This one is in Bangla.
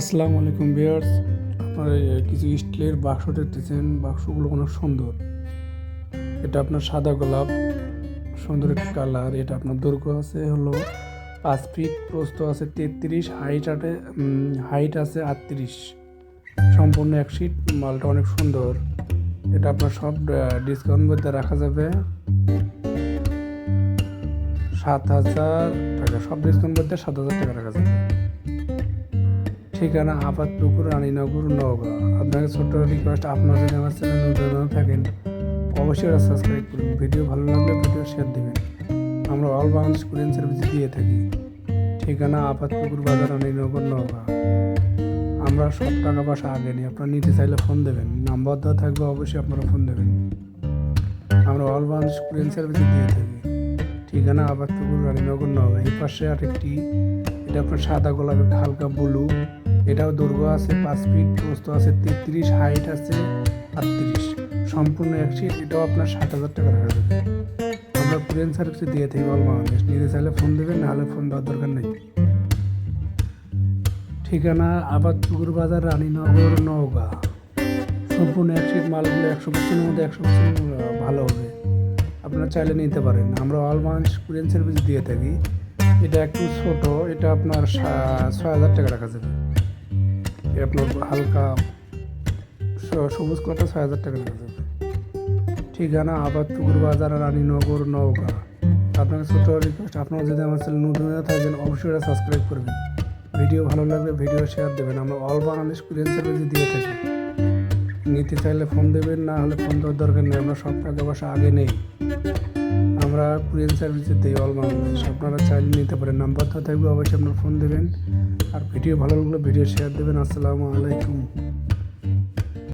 আসসালামু আলাইকুম বিয়ার্স আপনারা কিছু স্টিলের বাক্স দেখতেছেন। বাক্সগুলো অনেক সুন্দর। এটা আপনার সাদা গোলাপ, সুন্দর একটা কালার। এটা আপনার দৈর্ঘ্য আছে হলো পাঁচ ফিট, প্রস্থ আছে তেত্রিশ, হাইট আটে হাইট আছে আটত্রিশ। সম্পূর্ণ এক সিট মালটা অনেক সুন্দর। এটা আপনার সব ডিসকাউন্ট মধ্যে রাখা যাবে। সাত হাজার টাকা, সব ডিসকাউন্ট মধ্যে সাত হাজার টাকা রাখা যাবে। ঠিকানা আপাতপুকুর রানীনগর নওগাঁ আপনাকে ছোট্ট রিকোয়েস্ট আপনারা যদি আমার চ্যানেল নতুন থাকেন, অবশ্যই সাবস্ক্রাইব করুন। ভিডিও ভালো লাগলে ভিডিও শেয়ার দেবেন। আমরা অল বাংলাদেশ কোরিয়ান সার্ভিস দিয়ে থাকি। ঠিকানা আপাতপুকুর বাজার রানীনগর নওগাঁ আমরা সব টাকা পয়সা আগে নিই আপনারা নিতে চাইলে ফোন দেবেন। নাম্বার দেওয়া থাকবে, অবশ্যই আপনারা ফোন দেবেন। আমরা অল বাংলাদেশ কোরিয়ান সার্ভিস দিয়ে থাকি। ঠিকানা আপাতপুকুর রানীনগর নওগাঁ এই পাশে আরেকটি, এটা আপনার সাদা গোলাপ একটা হালকা ব্লু এটাও দৈর্ঘ্য আছে, পাঁচ ফিট প্রস্থ আছে, তেত্রিশ হাইট আছে, আটত্রিশ। সম্পূর্ণ এক সিট এটাও আপনার সাত হাজার টাকা রাখা যাবে আমরা কোরিয়ান সার্ভিসে দিয়ে থাকি অল বাংলাদেশ। নিতে চাইলে ফোন দেবেন, নাহলে ফোন দেওয়ার দরকার নেই। ঠিকানা আবার পুকুর বাজার, রানীনগর, নওগাঁ। সম্পূর্ণ এক সিট মালগুলো একশো পার্সেন্টের মধ্যে একশো পার্সেন্ট ভালো হবে। আপনারা চাইলে নিতে পারেন। আমরা অল বাংলাদেশ কোরিয়ান সার্ভিস দিয়ে থাকি। এটা একটু ছোট, এটা আপনার ছয় হাজার টাকা রাখা যাবে। আপনার হালকা সবুজ কথা ছয় হাজার টাকা নেওয়া যাবে ঠিকানা আবার পুকুর বাজার, রানীনগর, নওগাঁ। আপনাকে ছোট রিকোয়েস্ট আপনারা যদি আমার চ্যানেল নতুন হয়ে থাকেন, অবশ্যই এটা সাবস্ক্রাইব করবেন। ভিডিও ভালো লাগলে ভিডিও শেয়ার দেবেন। আমরা অল বাংলাদেশ কোরিয়ান সার্ভিস দিয়ে থাকি। নিতে চাইলে ফোন দেবেন, না হলে ফোন দেওয়ার দরকার নেই। আমরা সব টাকা পয়সা আগে নেই। আমরা কুরিয়ান সার্ভিসে দিই অল বাংলাদেশ আপনারা চাইলে নিতে পারেন। নাম্বার তো থাকবে, অবশ্যই আপনার ফোন দেবেন। আর ভিডিও ভালো লাগলে ভিডিও শেয়ার দেবেন। আসসালামু আলাইকুম।